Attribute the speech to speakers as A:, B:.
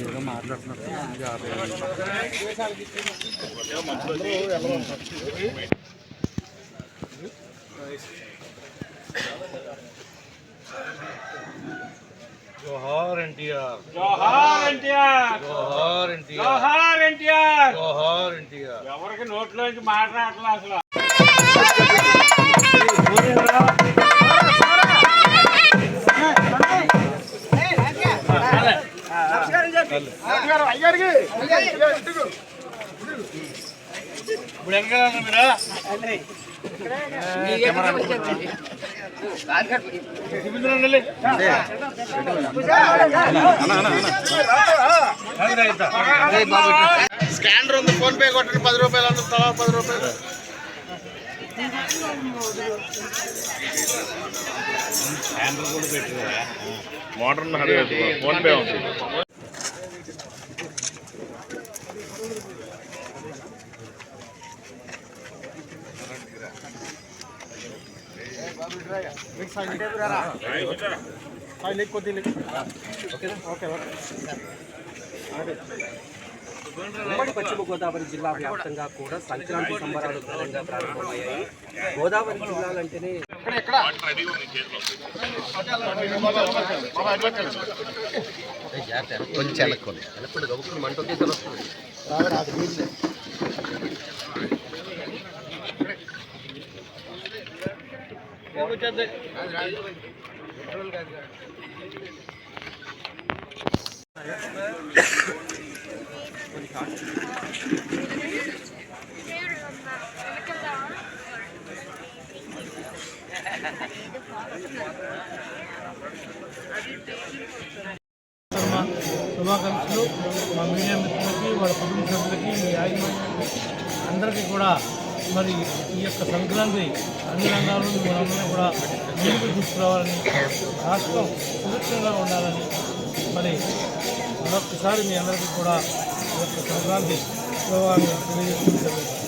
A: ఏదో మాట్లాడుతున్నప్పుడు జోహార్ ఎన్టీఆర్.
B: జోహార్ ఎన్టీఆర్.
A: జోహార్
B: ఎవరికి నోట్లోంచి మాట్లాడట్లా అసలు.
A: ఇప్పుడు వెనకాల మీరా స్కానర్ ఉంది ఫోన్ పే కొట్టండి పది రూపాయలు అందరూ తలా పది రూపాయలు.
C: మోడర్న్ ఫోన్ పే ఉంది.
D: ఉమ్మడి పశ్చిమ గోదావరి జిల్లా వ్యాప్తంగా కూడా సంక్రాంతి సంబరాలు ఘనంగా ప్రారంభమయ్యాయి. గోదావరి జిల్లాలంటేనే కొంచెం మంట వచ్చి తెలుస్తుంది
E: శుభాకాంక్షలు మా మీడియా మిత్రులకి వాళ్ళ కుటుంబ సభ్యులకి మీ యాజమాన్యానికి అందరికీ కూడా మరి ఈ యొక్క సంక్రాంతి అన్ని రంగాల్లో మనందరం కూడా ముందుకు తీసుకురావాలని రాష్ట్రం సురక్షంగా ఉండాలని మరి మరొకసారి మీ అందరికీ కూడా ఈ యొక్క సంక్రాంతి శుభాన్ని తెలియజేస్తుంది